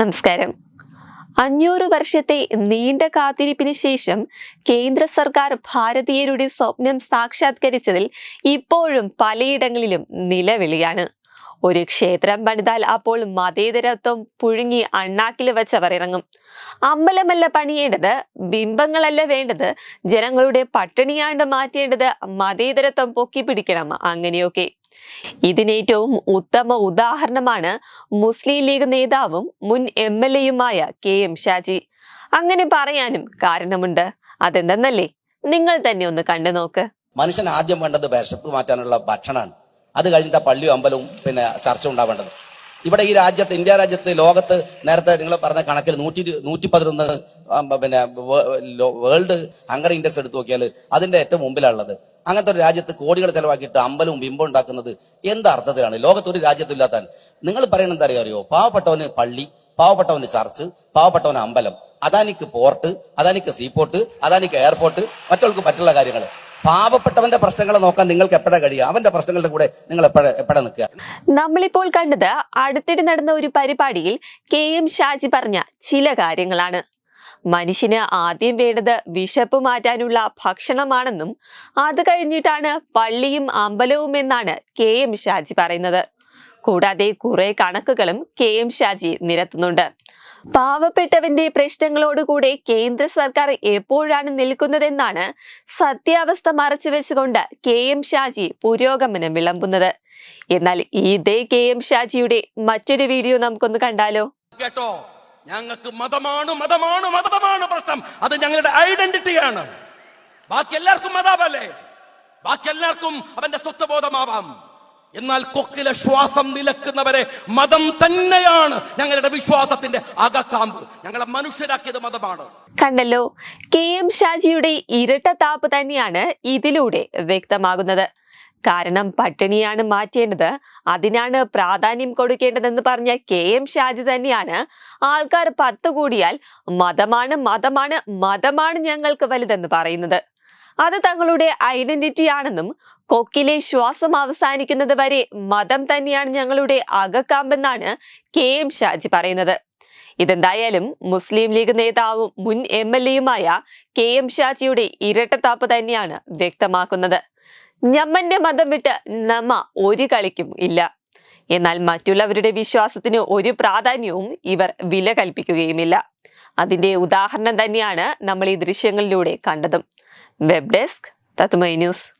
നമസ്കാരം. അഞ്ഞൂറ് വർഷത്തെ നീണ്ട കാത്തിരിപ്പിന് ശേഷം കേന്ദ്ര സർക്കാർ ഭാരതീയരുടെ സ്വപ്നം സാക്ഷാത്കരിച്ചതിൽ ഇപ്പോഴും പലയിടങ്ങളിലും നിലവിളിയാണ്. ഒരു ക്ഷേത്രം പണിതാൽ അപ്പോൾ മതേതരത്വം പുഴുങ്ങി അണ്ണാക്കിൽ വെച്ചവർ ഇറങ്ങും. അമ്പലമല്ല പണിയേണ്ടത് ബിംബങ്ങളല്ല വേണ്ടത് ജനങ്ങളുടെ പട്ടിണിയാണ്ട് മാറ്റേണ്ടത് മതേതരത്വം പൊക്കി പിടിക്കണം അങ്ങനെയൊക്കെ. ഇതിനേറ്റവും ഉത്തമ ഉദാഹരണമാണ് മുസ്ലിം ലീഗ് നേതാവും മുൻ എം എൽ എയുമായ കെ എം ഷാജി. അങ്ങനെ പറയാനും കാരണമുണ്ട്. അതെന്തെന്നല്ലേ? നിങ്ങൾ തന്നെ ഒന്ന് കണ്ടു നോക്ക്. മനുഷ്യൻ ആദ്യം വേണ്ടത് വിശപ്പ് മാറ്റാനുള്ള ഭക്ഷണമാണ്. അത് കഴിഞ്ഞിട്ട് പള്ളിയും അമ്പലവും പിന്നെ ചർച്ച ഉണ്ടാവേണ്ടത്. ഇവിടെ ഈ രാജ്യത്ത് ഇന്ത്യ രാജ്യത്ത് ലോകത്ത് നേരത്തെ നിങ്ങൾ പറഞ്ഞ കണക്കിൽ നൂറ്റി നൂറ്റി പതിനൊന്ന് പിന്നെ വേൾഡ് ഹങ്കർ ഇൻഡെക്സ് എടുത്തു നോക്കിയാൽ അതിന്റെ ഏറ്റവും മുമ്പിലുള്ളത് അങ്ങനത്തെ ഒരു രാജ്യത്ത് കോടികൾ ചെലവാക്കിയിട്ട് അമ്പലവും ബിംബവും ഉണ്ടാക്കുന്നത് എന്ത് അർത്ഥത്തിലാണ്? ലോകത്ത് ഒരു രാജ്യത്തില്ലാത്ത നിങ്ങൾ പറയുന്നത് എന്താ അറിയോ? പാവപ്പെട്ടവന് പള്ളി പാവപ്പെട്ടവന് ചർച്ച് പാവപ്പെട്ടവന് അമ്പലം അദാനിക്ക് പോർട്ട് അദാനിക്ക് സീപോർട്ട് അദാനിക്ക് എയർപോർട്ട് മറ്റുള്ളവർക്ക് പറ്റുള്ള കാര്യങ്ങൾ. പാവപ്പെട്ടവന്റെ പ്രശ്നങ്ങളെ നോക്കാൻ നിങ്ങൾക്ക് എപ്പോഴാ കഴിയുക? അവന്റെ പ്രശ്നങ്ങളുടെ കൂടെ നിങ്ങൾ എപ്പോഴാ എപ്പോഴാ നിൽക്കുക? നമ്മളിപ്പോൾ കണ്ടത് അടുത്തിടെ നടന്ന ഒരു പരിപാടിയിൽ കെ എം ഷാജി പറഞ്ഞ ചില കാര്യങ്ങളാണ്. മനുഷ്യന് ആദ്യം വേണ്ടത് വിശപ്പ് മാറ്റാനുള്ള ഭക്ഷണമാണെന്നും അത് കഴിഞ്ഞിട്ടാണ് പള്ളിയും അമ്പലവും എന്നാണ് കെ എം ഷാജി പറയുന്നത്. കൂടാതെ കുറെ കണക്കുകളും കെ എം ഷാജി നിരത്തുന്നുണ്ട്. പാവപ്പെട്ടവന്റെ പ്രശ്നങ്ങളോടുകൂടെ കേന്ദ്ര സർക്കാർ എപ്പോഴാണ് നിൽക്കുന്നതെന്നാണ് സത്യാവസ്ഥ മറച്ചു വെച്ചുകൊണ്ട് കെ എം ഷാജി പുരോഗമനം വിളമ്പുന്നത്. എന്നാൽ ഇതേ കെ എം ഷാജിയുടെ മറ്റൊരു വീഡിയോ നമുക്കൊന്ന് കണ്ടാലോ? കേട്ടോ. ഞങ്ങൾക്ക് മതമാണ് മതമാണ് മതമാണ് പ്രശ്നം. അത് ഞങ്ങളുടെ ഐഡന്റിറ്റിയാണ്. ബാക്കി എല്ലാവർക്കും മതാവല്ലേ ബാക്കി എല്ലാവർക്കും അവന്റെ സ്വത്വബോധമാവാം. എന്നാൽ കൊക്കിലെ ശ്വാസം നിലക്കുന്നവരെ മതം തന്നെയാണ് ഞങ്ങളുടെ വിശ്വാസത്തിന്റെ അകക്കാമ്പ്. ഞങ്ങളെ മനുഷ്യരാക്കിയത് മതമാണ്. കണ്ടല്ലോ കെ എം ഷാജിയുടെ ഇരട്ടത്താപ്പ് തന്നെയാണ് ഇതിലൂടെ വ്യക്തമാകുന്നത്. കാരണം പട്ടിണിയാണ് മാറ്റേണ്ടത്. അതിനാണ് പ്രാധാന്യം കൊടുക്കേണ്ടതെന്ന് പറഞ്ഞ കെ എം ഷാജി തന്നെയാണ്. ആൾക്കാർ പത്ത് കൂടിയാൽ മതമാണ് മതമാണ് മതമാണ് ഞങ്ങൾക്ക് വലുതെന്ന് പറയുന്നത്. അത് തങ്ങളുടെ ഐഡന്റിറ്റി ആണെന്നും കൊക്കിലെ ശ്വാസം അവസാനിക്കുന്നത് വരെ മതം തന്നെയാണ് ഞങ്ങളുടെ അകക്കാമ്പെന്നാണ് കെ എം ഷാജി പറയുന്നത്. ഇതെന്തായാലും മുസ്ലിം ലീഗ് നേതാവും മുൻ എം എൽ എയുമായ കെ എം ഷാജിയുടെ ഇരട്ടത്താപ്പ് തന്നെയാണ് വ്യക്തമാക്കുന്നത്. ഞമ്മന്റെ മതം വിട്ട് നമ്മ ഒരു കളിക്കും ഇല്ല. എന്നാൽ മറ്റുള്ളവരുടെ വിശ്വാസത്തിന് ഒരു പ്രാധാന്യവും ഇവർ വില കൽപ്പിക്കുകയുമില്ല. അതിന്റെ ഉദാഹരണം തന്നെയാണ് നമ്മൾ ഈ ദൃശ്യങ്ങളിലൂടെ കണ്ടതും. വെബ് ഡെസ്ക് തത്മൈ ന്യൂസ്.